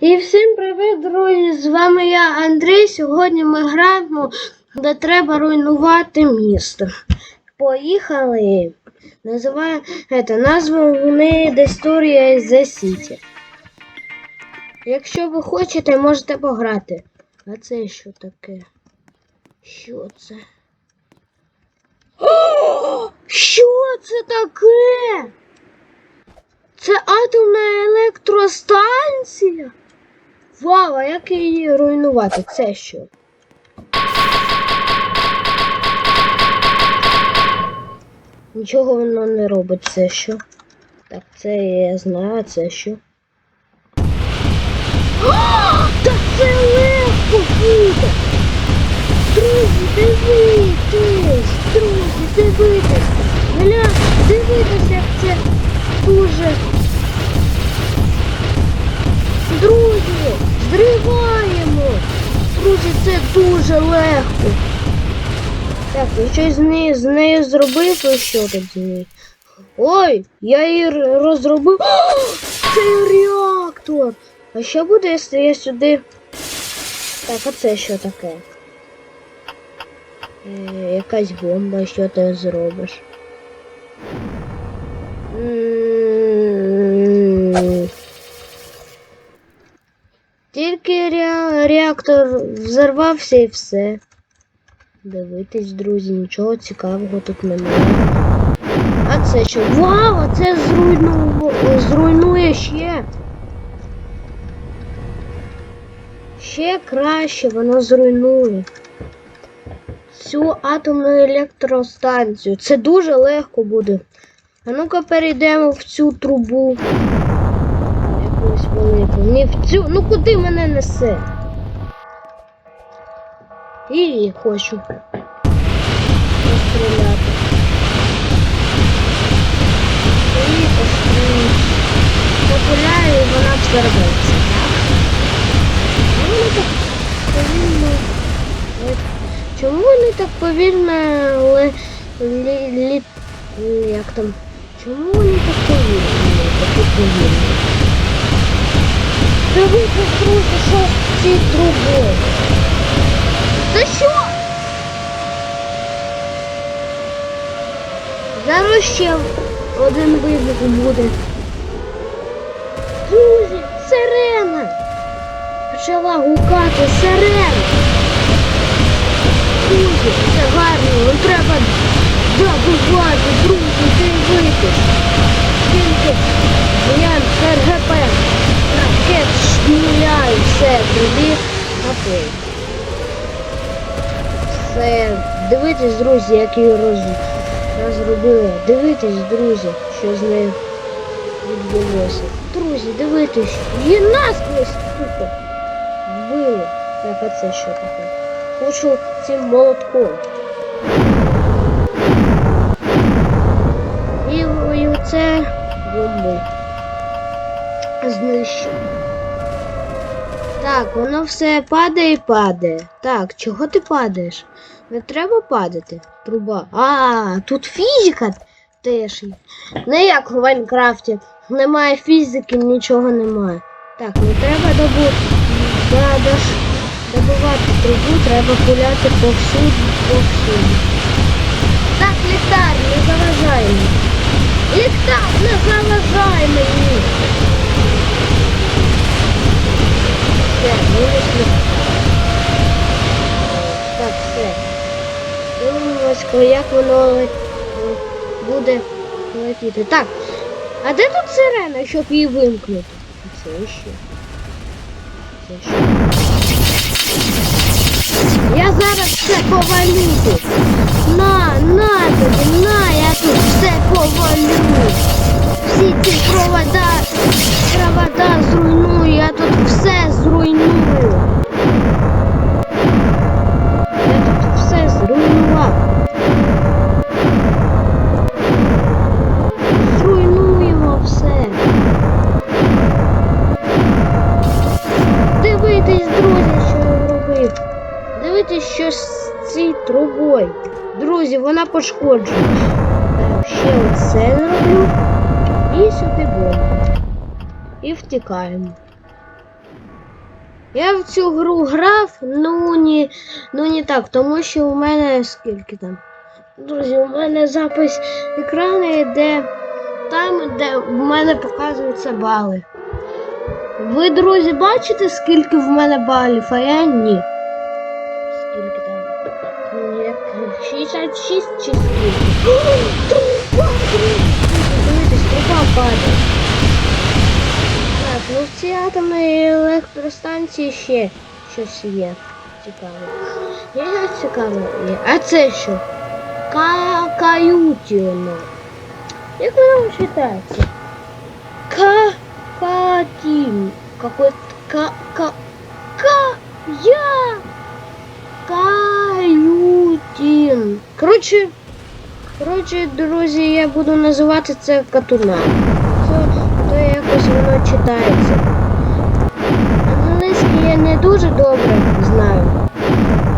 І всім привіт, друзі! З вами я Андрій. Сьогодні ми граємо, де треба руйнувати місто. Поїхали! Називає это, назва у неї is the City. Якщо ви хочете, можете пограти. А це що таке? Що це? О! Що це таке? Це атомна електростанція? Вау, а як її руйнувати? Це що? Нічого воно не робить, це що? Так, це я знаю, це що? О, так це легко буде! Друзі, дивитесь! Друзі, дивитесь! Гля, дивитесь, як це дуже. Друзі, зриваємо! Друзі, це дуже легко. Так, я щось з нею, з нею зробив, і що нею? Ой, я її розробив. О, це реактор! А що буде, якщо я сюди. Так, а це що таке? Е, якась бомба, що ти зробиш? М, Тільки ре- реактор взорвався і все. Дивитись, друзі, нічого цікавого тут немає. А це що? Вау, а це зруйну... зруйнує ще. Ще краще воно зруйнує. Цю атомну електростанцію. Це дуже легко буде. А ну-ка перейдемо в цю трубу. Велику. Не в цю. Ну куди мене несе? І хочу постріляти. І постріляю. Популяю, і вона взорветься, так? Так повільно? Чому вони так повільно ле... лі... лі... як там? Чому вони так повільно? Такі повільні? Дивіться, друзі, що з цією трубою. Це що? Зараз ще один вибух буде. Друзі, сирена! Почала гукати сирена. Друзі, це гарно, треба добувати, друзі, дивитись. Скільки я РГП шміляю, все, тобі капець. Все, дивитесь, друзі, як її роз... розробили. Дивитесь, друзі, що з нею відбулося. Друзі, дивитесь, її наскрізь тупо вбили. Так, а це що таке? Хочу цим молотком. І, оце бомбу знищу. Так, воно все падає і падає. Так, чого ти падаєш? Не треба падати. Труба. А, тут фізика теж. Не як в Майнкрафті. Немає фізики, нічого немає. Так, не треба добу... да, да, добувати трубу, треба гуляти повсюди, повсюди. Так, ліхтар, не заважай мені. Ліхтар, не заважай мені. Все, мінус ліхтар. Так, все. Дивимося, як воно буде летіти. Так, а де тут сирена, щоб її вимкнути? Це що? Це що? Я зараз все повалю. На, на тобі, на, я тут все повалю. Всі ці провода, провода зруйную, Так, ще оце зроблю. І сюди бомбу. І втікаємо. Я в цю гру грав, ну ні, ну не так, тому що у мене скільки там. Друзі, у мене запис екрану йде там, де в мене показуються бали. Ви, друзі, бачите, скільки в мене балів, а я ні. 66 чи скільки? Труба, друзі! Дивіться, труба падає. Так, ну в цій атомній електростанції ще щось є цікаве. Є щось цікаве є. А це що? Ка каютіно. Як воно читається? Ка катін. Какой ка ка ка я Коротше, коротше, друзі, я буду називати це катуна. Це то якось воно читається. Англійський я не дуже добре знаю.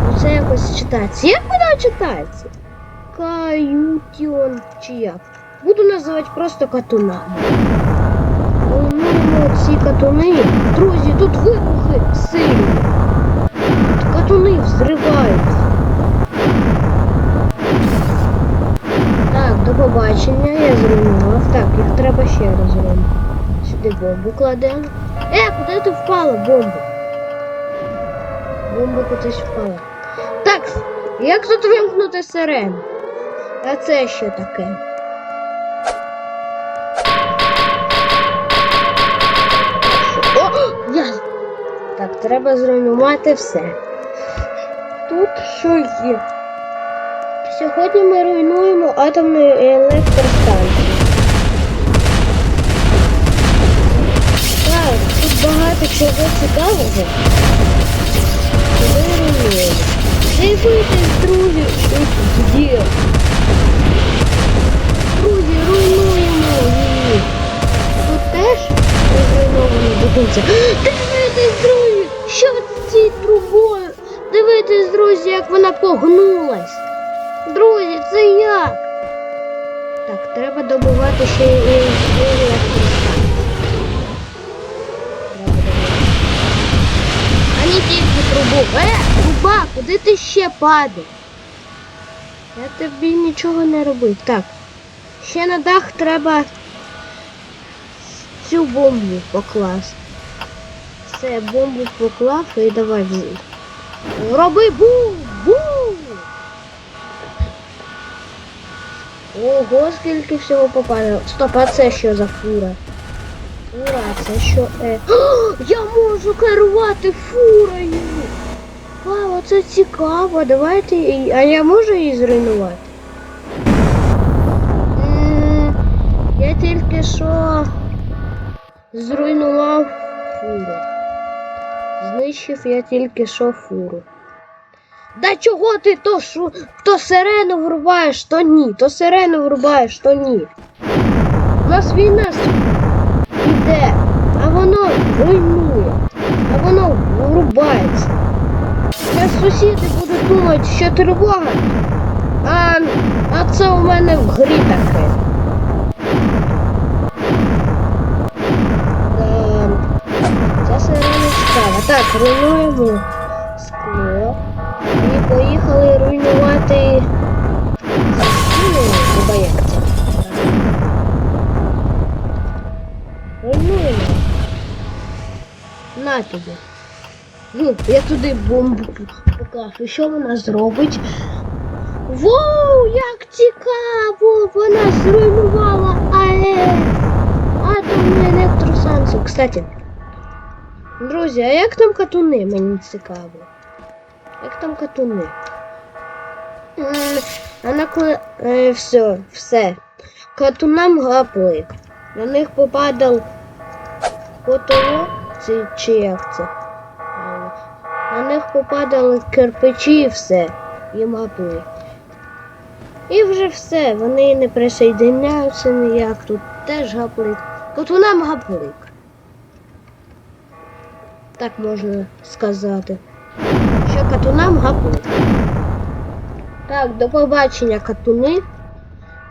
Ну, Це якось читається. Як воно читається? Каютіон чи як? Буду називати просто катунами. Ну, ці катуни. Друзі, тут вибухи сильні. Катуни взриваються. Так, я зруйнував. Так, їх треба ще раз. Сюди бомбу кладемо. Е, куди ти впала, бомба? Бомба кудись впала. Так, як тут вимкнути сирену? А це що таке? О, я... Так, треба зруйнувати все. Тут що є? Сьогодні ми руйнуємо атомну електростанцію. Так, тут багато чого цікавого. Ми руйнуємо. Дивитесь, друзі, що тут є. Друзі, руйнуємо її. Тут теж зруйновані будинці. Дивитесь, друзі, що з цією трубою? Дивитесь, друзі, як вона погнулась. Друзі, це як? Так, треба добувати ще і. Треба. А не тільки трубу. Е, труба, куди ти ще падаєш? Я тобі нічого не робив. Так. Ще на дах треба цю бомбу покласти. Все, бомбу поклав і давай. Роби бум! Бум! Ого, скільки всього попадало. Стоп, а це що за фура? Фура, це що е. О, я можу керувати фурою! Вау, це цікаво. Давайте. А я можу її зруйнувати? Я тільки що зруйнував фуру. Знищив я тільки що фуру. Да чого ти то шу, то сирену врубаєш, то ні, то сирену врубаєш, то ні. У нас війна іде, а воно руйнує, а воно врубається. Зараз сусіди будуть думати, що тривога, а, а це у мене в грі таке. Ця сирена цікава. Так, руйнуємо поїхали руйнувати. Ну, як це? Руйнуємо. На тобі. Ну, я туди бомбу п- поклав. І що вона зробить? Воу, як цікаво! Вона зруйнувала АЕС! Атомну електростанцію. Кстати, друзі, а як там катуни? Мені цікаво. Як там катуни? М, А на коли... Е, все, все. Катунам гаплик. На них попадав потолок, чи, чи як це? Е, На них попадали кирпичі і все. Їм гаплик. І вже все, вони не присоединяються ніяк, тут теж гаплик. Катунам гаплик. Так можна сказати. Катунам гаплик. Так, до побачення, катуни.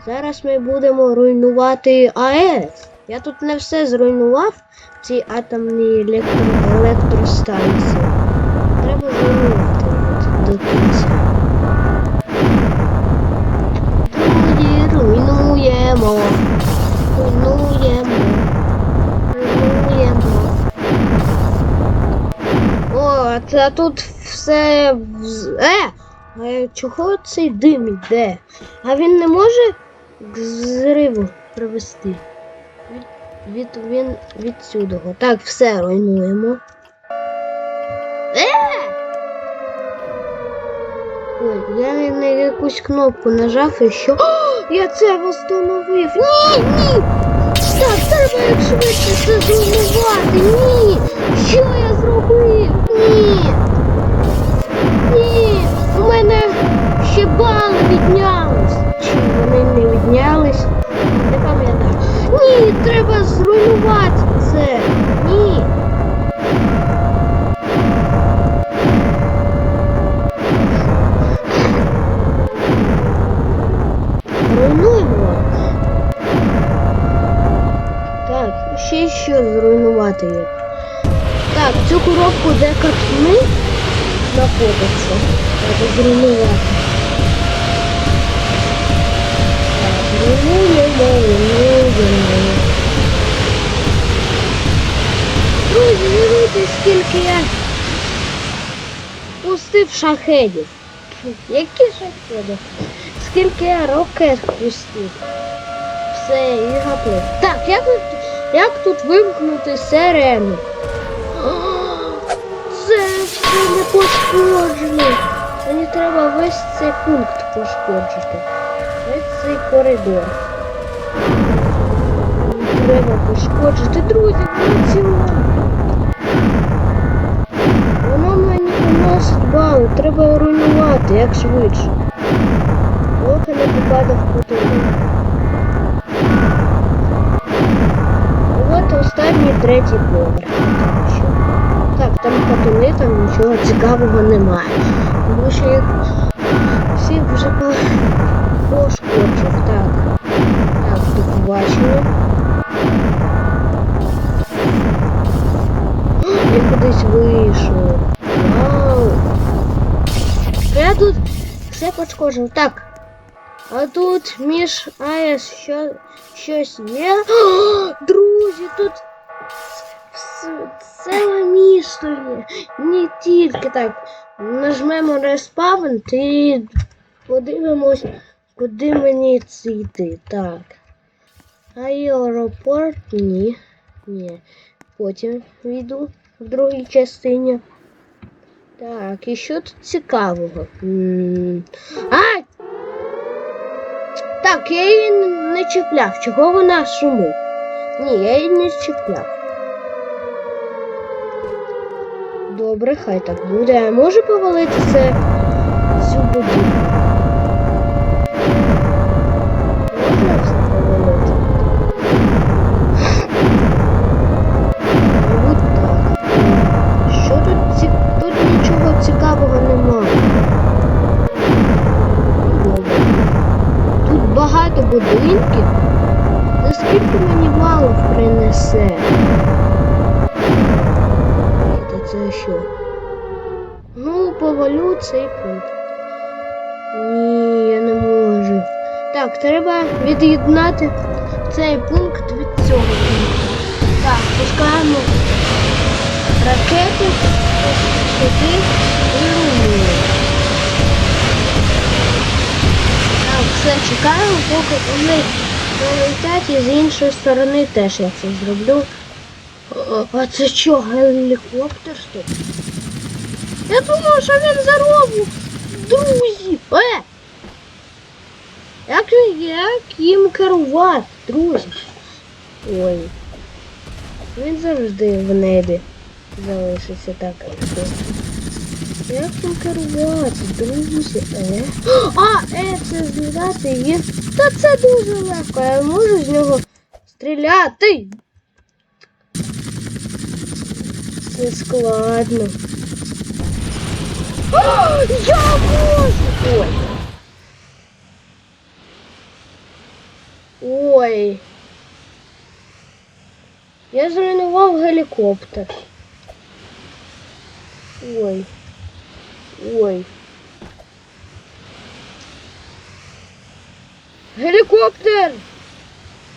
Зараз ми будемо руйнувати АЕС. Я тут не все зруйнував в цій атомній електро... електростанції. Треба зруйнувати до кінця. Руйнуємо. Руйнуємо. Це тут все. Е! А чого цей дим іде? А він не може к зриву привести? Від, від, він відсюди. Так, все руйнуємо. Е! Ой, я на якусь кнопку нажав і що. О, я це встановив! Ні, ні! Так, треба як швидше це зруйнувати! Ні! Що я? Ні! Ні! У мене ще бали віднялись! Чи вони не віднялись? Не пам'ятаю. Ні, треба зруйнувати це! Ні! Руйнуємо. Так, ще що зруйнувати є. Коробку, де катуни знаходяться. Треба зруйнувати. Руйнуємо, руйнуємо. Друзі, дивіться, скільки я пустив шахедів. Які шахеди? Скільки я ракет пустив. Все, і готово. Так, як, як тут вимкнути сирену? Все не пошкоджено. Мені треба весь цей пункт пошкоджити. Весь цей коридор. Мені Треба пошкоджити. Друзі, ціле. Воно мені приносить бали. Треба руйнувати, як швидше. Поки не попаде в потолок. От останній третій поверх. Що. Так, там нічого цікавого немає. Тому що їх всіх вже по... пошкоджив. Так. Так, до побачення. Я кудись вийшов. Вау! Я тут все пошкоджив. Так. А тут між АЕС що, щось є. О, друзі, тут ціле місто є. Не тільки так. Нажмемо респавн і подивимось, куди мені це йти. Так. Аеропорт ні. Ні. Потім війду в другій частині. Так, і що тут цікавого? М, А! Так, я її не чіпляв. Чого вона шумить? Ні, я її не чіпляв. Добре, хай так буде. А може повалити це цю будівлю? Можна все повалити? Мабуть, так. Це що? Ну, повалю цей пункт. Ні, я не можу. Так, треба від'єднати цей пункт від цього пункту. Так, пускаємо ракети сюди руйнуємо. Так, все, чекаємо, поки вони прилетять і з іншої сторони теж я це зроблю. О, А це що, гелікоптер стоп? Я думав, що він заробив. Друзі! Е! Як, як їм керувати, друзі? Ой. Він завжди в небі залишиться так. Як їм керувати, друзі? Е? А, е, це злітати є. Та це дуже легко. Я можу з нього стріляти. Це складно. А, я можу! Ой. Ой. Я зруйнував гелікоптер. Ой. Ой. Гелікоптер!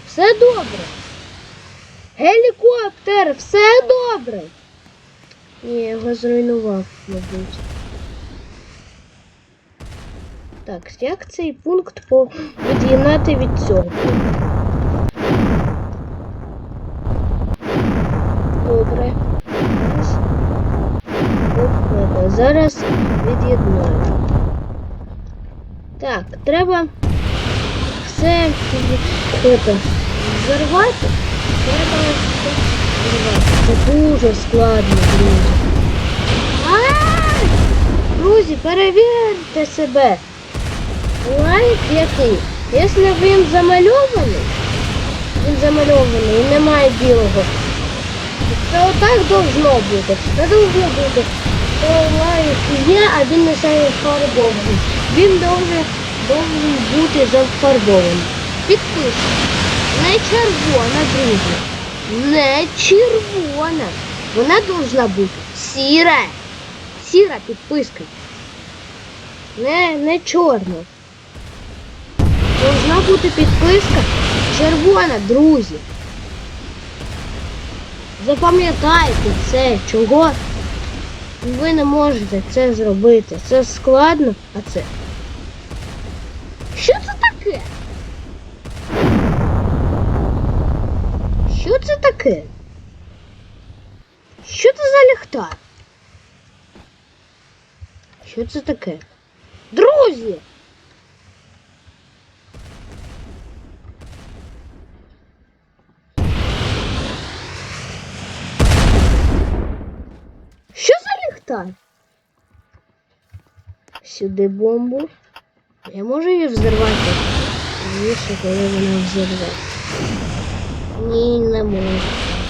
Все добре. Гелікоптер, все добре. Ні, я його зруйнував, мабуть. Так, як цей пункт від'єднати від цього? Добре. Зараз. Від'єднаю. Так, треба все взорвати. Треба. Це дуже складно, друзі. Друзі, перевірте себе. Лайк який? Якщо він замальований, він замальований і немає білого. Це отак должно бути. Не должно бути. То лайк є, а він не зафарбований. Він должен, должен бути зафарбований. Підписка. Не червона, друзі. Не червона. Вона должна бути сіра. Сіра підписка. Не, не чорна. Должна бути підписка червона, друзі. Запам'ятайте це, чого ви не можете це зробити. Це складно, а це. Що це таке? Що це таке? Що це за ліхтар? Що це таке? Друзі! Що за ліхтар? Сюди бомбу. Я можу її взорвати. Більше, коли вона взорве. Ні, не можу.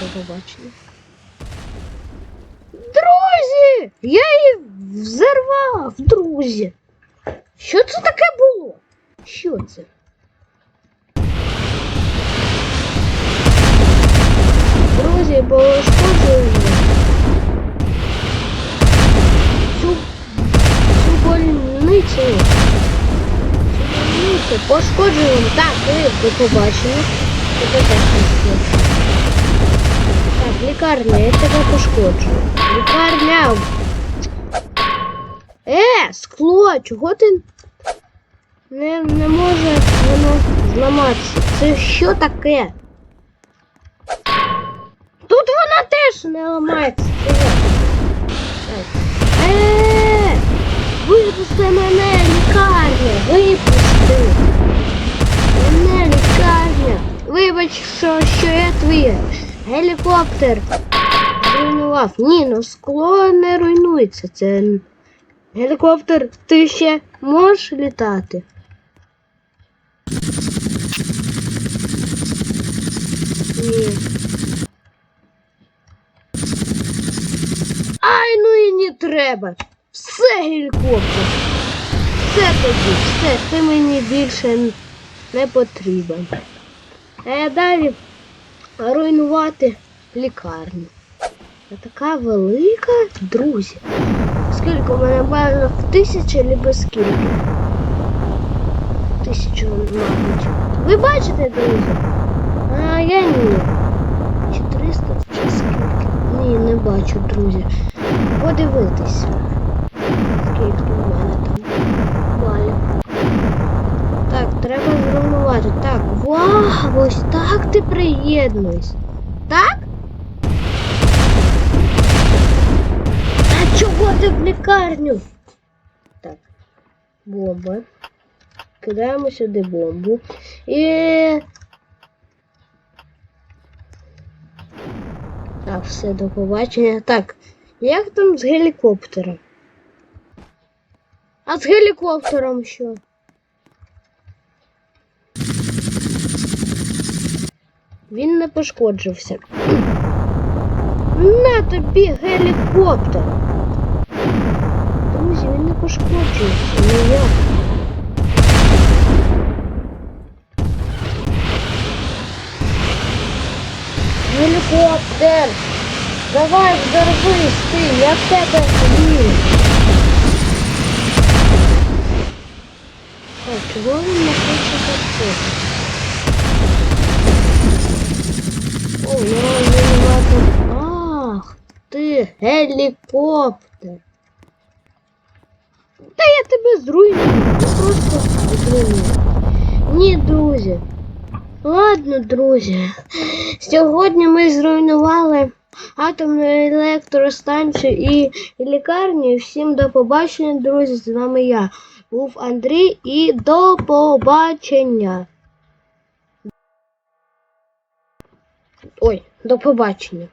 До побачення. Друзі! Я її взорвав, друзі. Що це таке було? Що це? Друзі, больницю пошкоджуємо. Так, ви побачення. Тебе теж не Так, лікарня, я тебе пошкоджу. Лікарня. Е, скло, чого ти не, не може воно зламатися? Це що таке? Тут вона теж не ламається. Е, випусти мене, лікарня, випусти. Мене. Вибач, що, що я твій гелікоптер зруйнував. Ні, ну скло не руйнується. Це гелікоптер, ти ще можеш літати? Ні. Ай, ну і не треба. Все гелікоптер. Все тоді, все, ти мені більше не потрібен. Далі руйнувати лікарню. Така велика, друзі. Скільки у мене бажано в тисячі або скільки? Тисячу, мабуть. Ви бачите, друзі? А я ні. 400 чи скільки? Ні, не бачу, друзі. Подивитись. Скільки у мене там балів. Так, треба зруйнувати. Так, вау, ось так ти приєднуєш. Так? А чого ти в лікарню? Так, бомба. Кидаємо сюди бомбу. І. Так, все, до побачення. Так, як там з гелікоптером? А з гелікоптером що? Він не пошкоджився. На тобі гелікоптер. Друзі, він не пошкоджується. Ну як? Гелікоптер! Давай взорвись ти, я в тебе вірю. А чого він не хоче запити? Я. Ах, ти гелікоптер. Та я тебе зруйную. Просто зруйную. Ні, друзі. Ладно, друзі. Сьогодні ми зруйнували атомну електростанцію і лікарню. Всім до побачення, друзі. З вами я був Андрій і до побачення. Ой, до побачення.